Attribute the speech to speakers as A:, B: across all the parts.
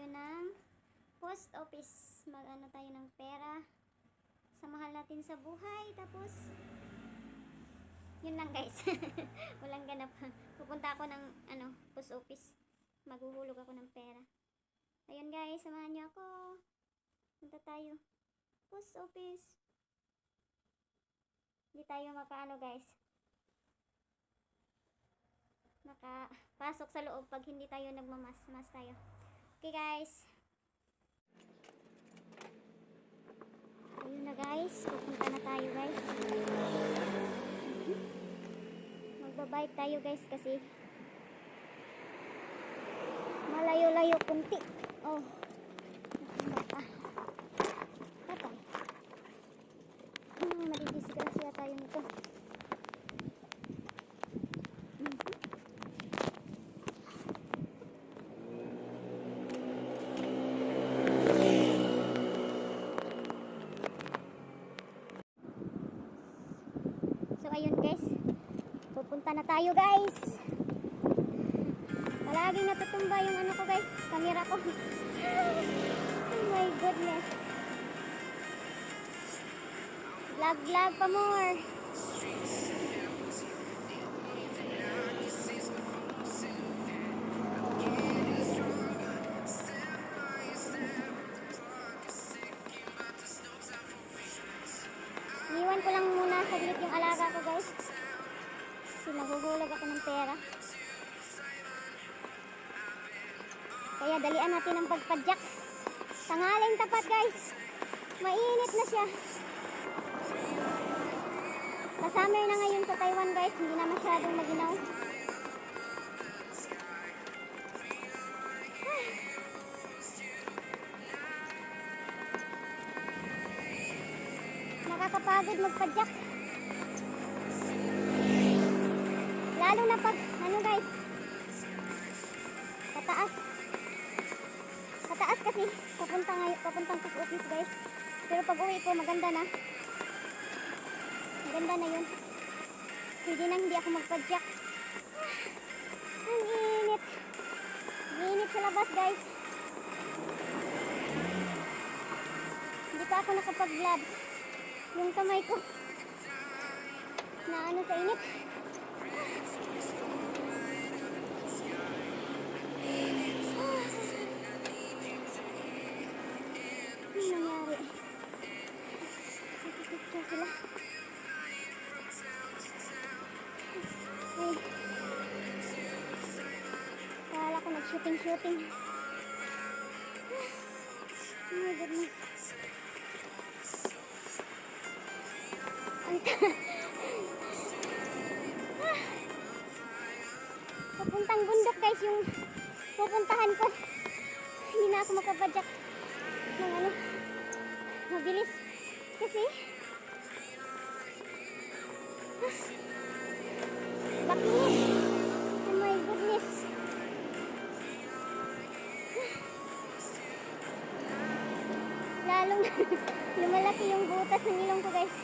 A: tayo ng post office. Mag-ano tayo ng pera. Sa mahal natin sa buhay. Tapos, yun lang guys. Walang ganap. Pupunta ako ng ano, post office. Maghuhulog ako ng pera. Ayun guys, samahan niyo ako. Punta tayo. Post office. Hindi tayo makaano guys. Makapasok sa loob pag hindi tayo nagmamas-mas tayo. Okay guys. Ayun na guys. Pupunta na tayo guys. Magbabike tayo guys kasi malayo-layo kunti. Oh. Ah. Patay. Hmm, madidisgrasya tayo nito. Mhm. So ayun guys. Pupunta na tayo guys. Palaging natutumba yung ano ko guys. Camera ko. oh my goodness. Vlog vlog pa more. Kaya dalian natin ang pagpadyak. Tangaling tapat guys. Mainit na siya. Kasummer na ngayon sa Taiwan guys. Hindi na masyadong maginaw. Nakakapagod magpadyak. Lalo na pag, ano guys, pataas. Kasi, papunta ngayon, papuntang post office guys. Pero pag uwi ko, maganda na. Maganda na yun. Pwede nang hindi ako magpadyak. Ah, ang init. Ang init sa labas guys. Hindi pa ako nakapag-gloves. Yung kamay ko. Na ano sa init. Sila. Kala ko nag-shooting-shooting. Oh my goodness. Ang ta-. Papuntang bundok guys yung pupuntahan ko. Hindi na ako makapadyak ng ano, mabilis. Kasi, Oh my goodness. Lalong lumalaki yung butas ng ilong ko guys.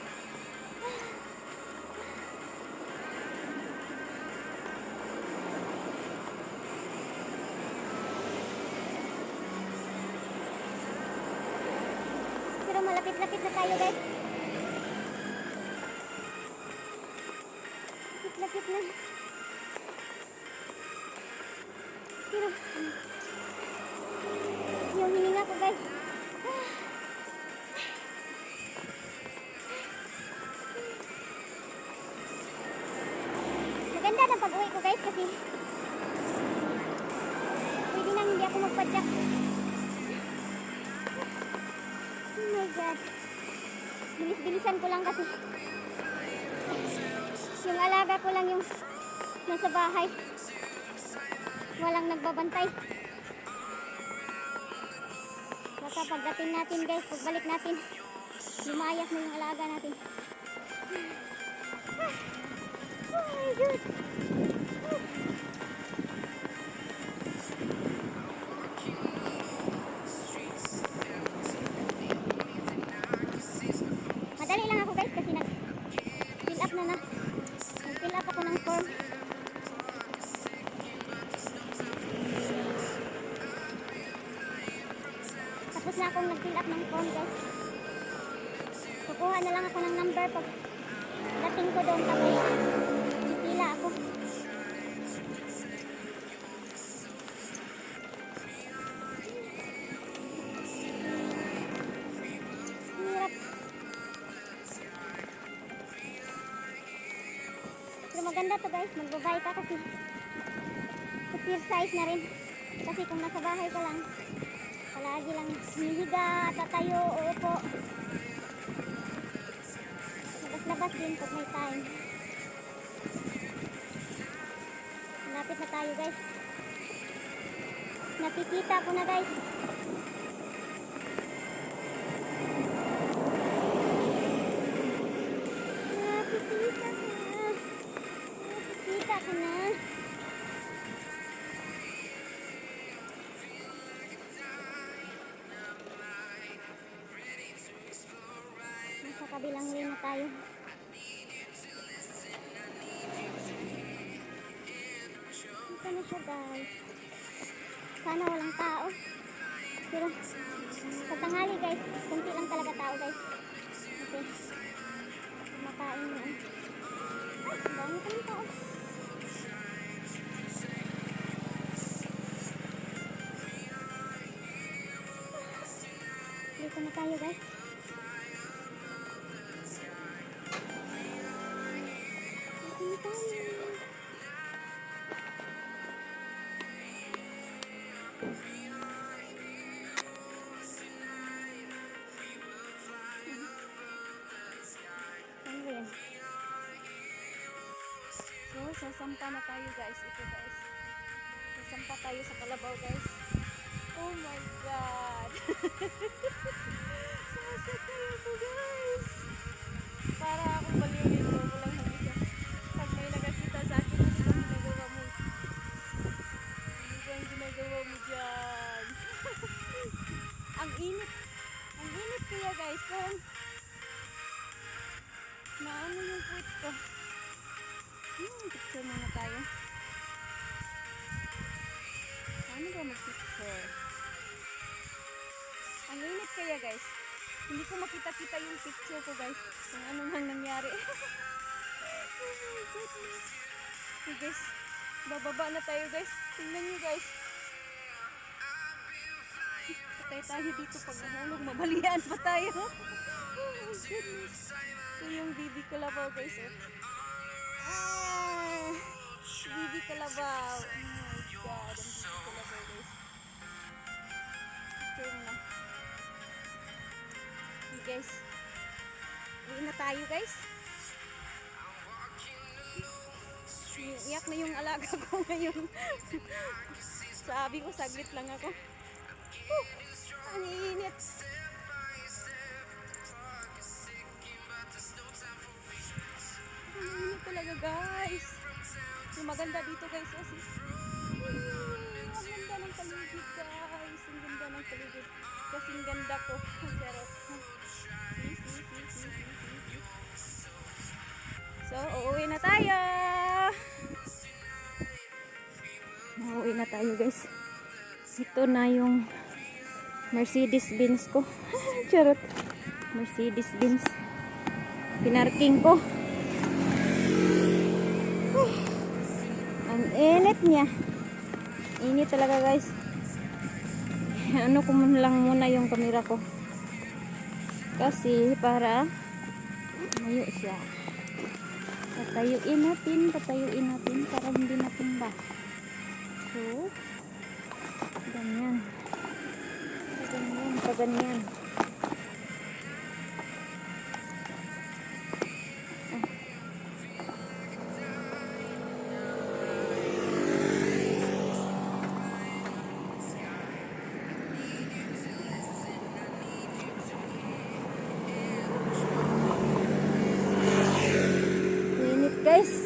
A: Pero malapit-lapit na tayo guys. Lapit-lapit na. Pero, yung hininga ko guys. Maganda ng pag-uwi ko guys kasi pwede nang hindi ako magpadyak. Oh my God. Bilis-bilisan ko lang kasi. Yung alaga ko lang yung nasa bahay. Walang nagbabantay. Baka pagdating natin guys, pagbalik natin, lumayas na yung alaga natin. Oh my God. Mag-fill up ng form guys. Kukuha na lang ako ng number pag dating ko doon tapos pipila ako. Hirap. Pero maganda to guys, magbabay ka kasi exercise na rin. Kasi kung nasa bahay ka lang, palagi lang hinihiga, tatayo, uupo. Labas-labas din pag may time. Malapit na tayo guys. Nakikita ko na guys. Nakikita ko na. Nakikita ko na. Guys. Sana walang tao. Pero sa tanghali guys, kunti lang talaga tao guys. Kasi kumakain na. Ay, dami ng tao. Dito na tayo guys.
B: So, sasampa na tayo guys. Ito guys. Sasampa tayo sa kalabaw guys. Oh my God! Sasakay ako guys! Para akong baliw Init kaya guys. Hindi ko makita-kita yung picture ko guys. Kung ano nang nangyari. oh my goodness. Okay guys. Bababa na tayo guys. Tingnan nyo guys. Patay tayo dito pag nahulog. Mabalian pa tayo. oh my goodness. Ito yung bibi kalabaw guys. Oh. Ah, bibi kalabaw. Oh guys. Uwi na tayo guys. Iyak na yung alaga ko ngayon. Sabi ko, saglit lang ako. Whew, ang init. Ang talaga guys. Yung maganda dito guys. Oh, si... Ang ganda ng paligid guys. Ang ganda ng paligid. Kasing ganda ko. See. So, uuwi na tayo. Uuwi na tayo guys. Ito na yung Mercedes Benz ko. Charot. Mercedes Benz. Pinarking ko. Ang init niya. Init talaga guys. Ano ko mun lang muna yung kamera ko. Kasi para mayo siya. Patayuin natin, patayuin natin para hindi matumba. So, ganyan. Ganyan, pa ganyan. Init guys.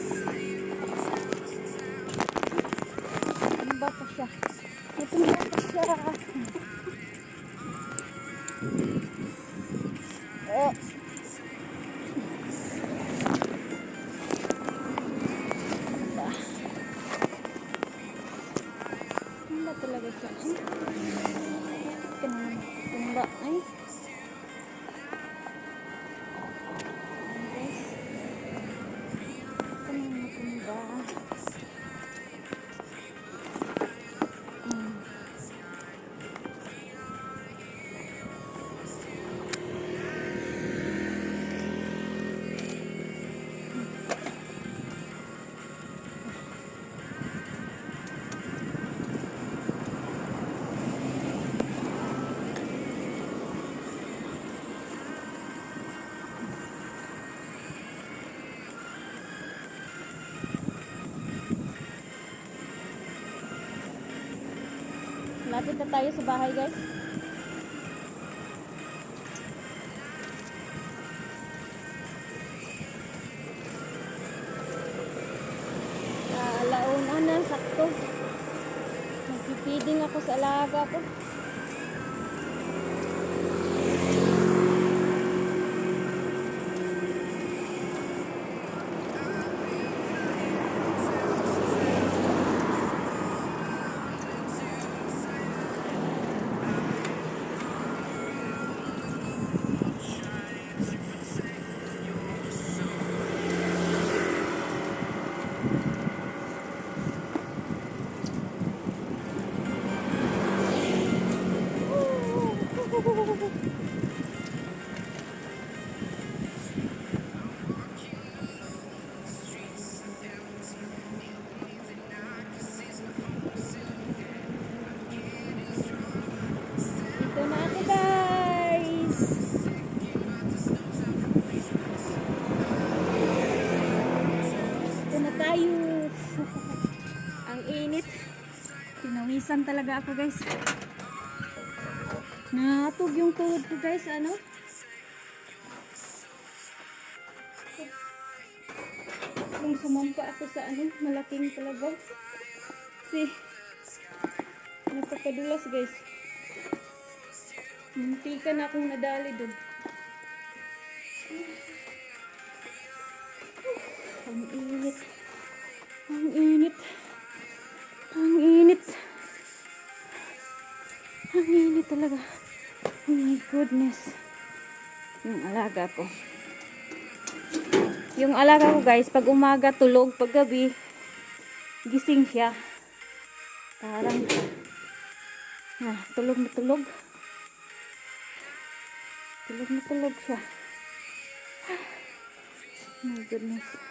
B: Punta tayo sa bahay guys. Ah, alauna na, sakto. Magpipiding ako sa alaga ko. Talaga ako guys. Natug yung tuhod ko guys. Ano? Kung sumampa ako sa ano, malaking talaga. Kasi, napakadulas guys. Munti ka na akong nadali doon. Ang init. Ang init. Goodness. Yung alaga ko. Yung alaga ko guys, pag umaga tulog, pag gabi, gising siya. Parang, ah, tulog na tulog. Tulog na tulog siya. Oh my goodness.